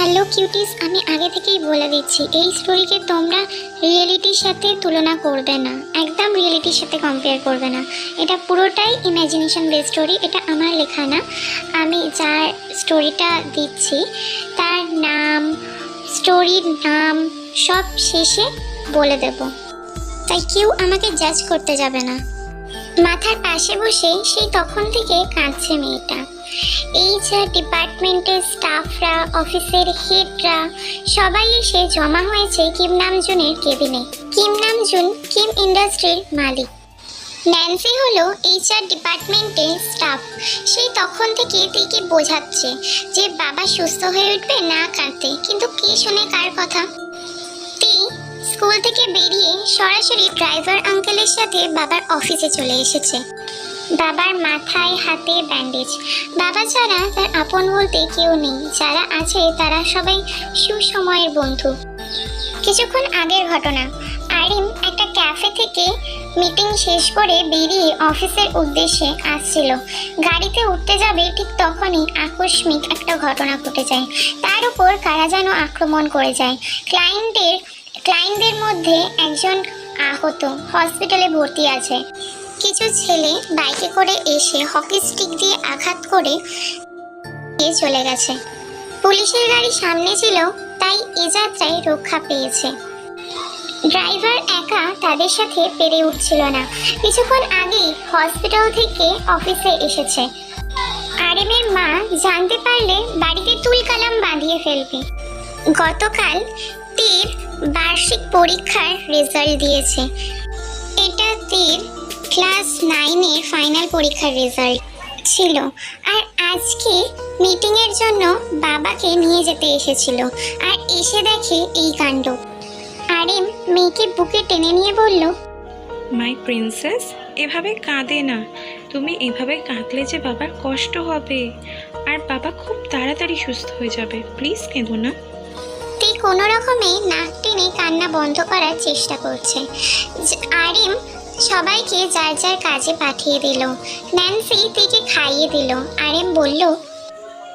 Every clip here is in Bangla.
হ্যালো কিউটিস আমি আগে থেকেই বলে দিচ্ছি, এই স্টোরিকে তোমরা রিয়েলিটির সাথে তুলনা করবে না। একদম রিয়েলিটির সাথে কম্পেয়ার করবে না। এটা পুরোটাই ইমাজিনেশন বেস স্টোরি এটা আমার লেখা না। আমি যার স্টোরিটা দিচ্ছি, তার নাম স্টোরির নাম, সব শেষে বলে দেব। তাই কেউ আমাকে জাজ করতে যাবে না। মাথার পাশে বসে সেই তখন থেকে কাঁদছে মেয়েটা। এই যা ডিপার্টমেন্টের স্টাফরা অফিসের হেডরা সবাই এসে জমা হয়েছে কিম নামজুনের কেবিনে কিম নামজুন, কিম ইন্ডাস্ট্রির মালিক। ন্যান্সি হলো এইচআর ডিপার্টমেন্টের স্টাফ সেই তখন থেকে তিকে বোঝাচ্ছে যে বাবা সুস্থ হয়ে উঠবে না কাঁদতে। কিন্তু কে শোনে কার কথা? তি স্কুল থেকে বেরিয়ে সরাসরি ড্রাইভার আঙ্কেলের সাথে বাবার অফিসে চলে এসেছে। বাবার মাথায় হাতে ব্যান্ডেজ। বাবা ছাড়া তার আপন বলতে কেউ নেই। যারা আছে তারা সবাই সুসময়ের বন্ধু। কিছুক্ষণ আগের ঘটনা। আরিম একটা ক্যাফে থেকে মিটিং শেষ করে বেরিয়ে অফিসের উদ্দেশ্যে আসছিল। গাড়িতে উঠতে যাবে ঠিক তখনই আকস্মিক একটা ঘটনা ঘটে যায়। তার উপর কারা যেন আক্রমণ করে যায়। ক্লায়েন্টের ক্লায়েন্টদের মধ্যে একজন আহত হসপিটালে ভর্তি আছে। কিছু ছেলে বাইকে করে এসে হকি স্টিক দিয়ে আঘাত করে চলে গেছে। পুলিশের গাড়ি সামনে ছিল, তাই এ যাত্রায় রক্ষা পেয়েছে। ড্রাইভার একা তাদের সাথে পেরে উঠছিল না। কিছুক্ষণ আগেই হসপিটাল থেকে অফিসে এসেছে। আরেমের মা জানতে পারলে বাড়িতে তুলকালাম বাঁধিয়ে ফেলবে। গতকাল তীর বার্ষিক পরীক্ষার রেজাল্ট দিয়েছে। এটা তীর ক্লাস নাইনের ফাইনাল পরীক্ষার রেজাল্ট ছিল। আর আজকে মিটিংয়ের জন্য বাবাকে নিয়ে যেতে এসেছিল। আর এসে দেখে এই কাণ্ড। আরিম মেয়েকে বুকে টেনে নিয়ে বলল মাই প্রিন্সেস এভাবে কাঁদে না। তুমি এভাবে কাঁদলে যে বাবার কষ্ট হবে। আর বাবা খুব তাড়াতাড়ি সুস্থ হয়ে যাবে। প্লিজ কেঁদো না। কোনো রকমে নাক টেনে কান্না বন্ধ করার চেষ্টা করছে। আরিম সবাইকে যার যার কাজে পাঠিয়ে দিল। ন্যান্সি তিকে খাইয়ে দিল। আরিম বলল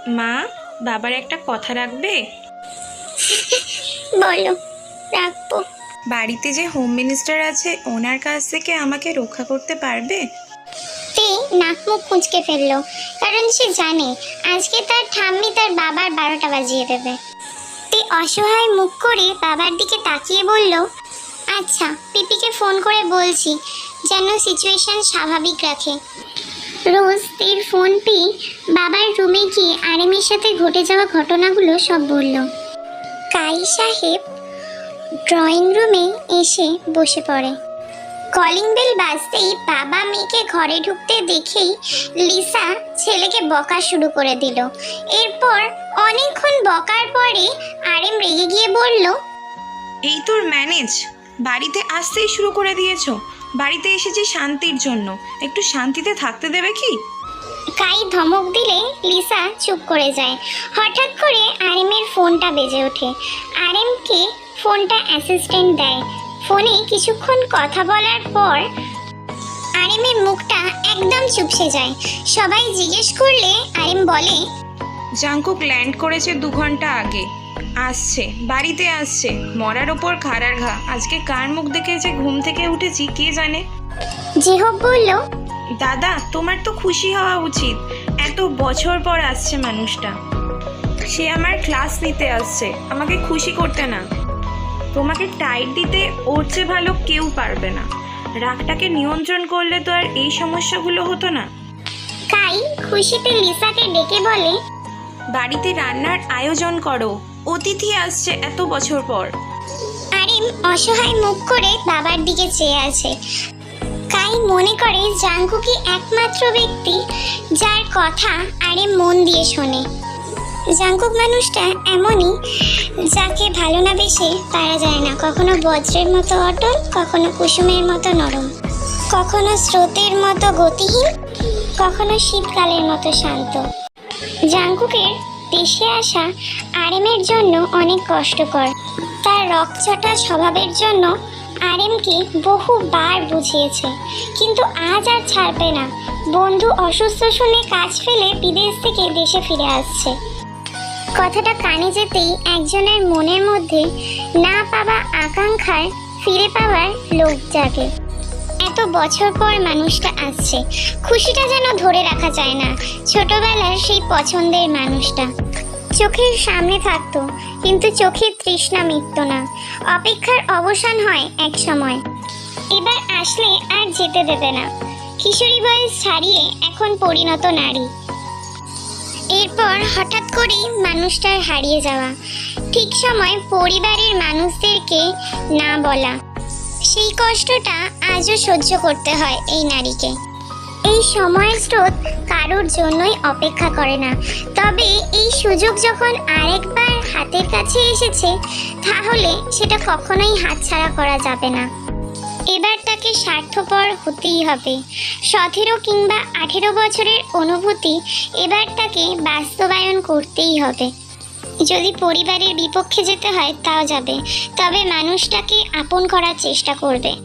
মা বাবার একটা কথা রাখবে? বলো রাখব। বাড়িতে যে হোম মিনিস্টার আছে ওনার কাছ থেকে আমাকে রক্ষা করতে পারবে? তে নাক মুখ কুঁচকে ফেলল কারণ সে জানে আজকে তার ঠাম্মি তার বাবার বারোটা বাজিয়ে দেবে। তে অসহায় মুখ করে বাবার দিকে তাকিয়ে বলল আচ্ছা পিপিকে ফোন করে বলছি, যেন সিচুয়েশন স্বাভাবিক রাখে। রোজ এর ফোন পেয়ে বাবার রুমে গিয়ে আরেমের সাথে ঘটে যাওয়া ঘটনাগুলো সব বলল। কাই সাহেব ড্রয়িং রুমে এসে বসে পড়ে। কলিং বেল বাজতেই বাবা মেয়েকে ঘরে ঢুকতে দেখেই লিসা ছেলেকে বকা শুরু করে দিল। এরপর অনেকক্ষণ বকার পরে আরেম রেগে গিয়ে বলল এই তোর ম্যানেজ। বাড়িতে আসতেই শুরু করে দিয়েছ। বাড়িতে এসেছি শান্তির জন্য। একটু শান্তিতে থাকতে দেবে কি? কাই ধমক দিলে লিসা চুপ করে যায়। হঠাৎ করে আরেমের ফোনটা বেজে ওঠে। আরেমকে ফোনটা অ্যাসিস্ট্যান্ট দেয়। ফোনে কিছুক্ষণ কথা বলার পর আরিমের মুখটা একদম চুপসে যায়। সবাই জিজ্ঞেস করলে আরেম বলে জাংকুক ল্যান্ড করেছে দু ঘণ্টা আগে। আসছে বাড়িতে আসছে। মরার ওপর খাড়ার ঘা। আজকে কার মুখ দেখে যে ঘুম থেকে উঠেছি কে জানে? জেহব বলল দাদা তোমার তো খুশি হওয়া উচিত। এত বছর পর আসছে মানুষটা। সে আমার ক্লাস নিতে আসছে। আমাকে খুশি করতে না। তোমাকে টাইট দিতে ওর চেয়ে ভালো কেউ পারবে না। রাগটাকে নিয়ন্ত্রণ করলে তো আর এই সমস্যাগুলো হতো না। তাই খুশিতে লিসাকে ডেকে বলে বাড়িতে রান্নার আয়োজন করো। অতিথি আসছে এত বছর পর। আরিম অসহায় মুখ করে বাবার দিকে চেয়ে আছে। কাই মনে করে জাঙ্কুকি একমাত্র ব্যক্তি যার কথা আরিম মন দিয়ে শোনে। জাঙ্কুক মানুষটা এমনই, যাকে ভালো না বেশে পারা যায় না। কখনো বজ্রের মতো অটল, কখনো কুসুমের মতো নরম। কখনো স্রোতের মতো গতিহীন, কখনো শীতকালের মতো শান্ত। জাঙ্কুকের দেশে আসা আরেমের জন্য অনেক কষ্টকর। তার রকচটা স্বভাবের জন্য আরেমকে বহুবার বুঝিয়েছে। কিন্তু আজ আর ছাড়বে না। বন্ধু অসুস্থ শুনে কাজ ফেলে বিদেশ থেকে দেশে ফিরে আসছে। কথাটা কানে যেতেই একজনের মনের মধ্যে না পাওয়া আকাঙ্ক্ষার ফিরে পাওয়ার লোক জাগে। এত বছর পর মানুষটা আসছে। খুশিটা যেন ধরে রাখা যায় না, ছোটবেলার সেই পছন্দের মানুষটা। চোখের সামনে থাকতো, কিন্তু চোখের তৃষ্ণা মিটত না। অপেক্ষার অবসান হয় এক সময়। এবার আসলে আর যেতে দেবে না। কিশোরী বয়স ছাড়িয়ে এখন পরিণত নারী। এরপর হঠাৎ করেই মানুষটার হারিয়ে যাওয়া। ঠিক সময় পরিবারের মানুষদেরকে না বলা। সেই কষ্টটা আজও সহ্য করতে হয় এই নারীকে। এই সময়ের স্রোত কারোর জন্যই অপেক্ষা করে না। তবে এই সুযোগ যখন আরেকবার হাতের কাছে এসেছে, তাহলে সেটা কখনোই হাতছাড়া করা যাবে না। এবার তাকে স্বার্থপর হতেই হবে। সতেরো কিংবা আঠেরো বছরের অনুভূতি এবার তাকে বাস্তবায়ন করতেই হবে। যদি পরিবারের বিপক্ষে যেতে হয়, তাও যাবে। তবে মানুষটাকে আপন করার চেষ্টা করবে।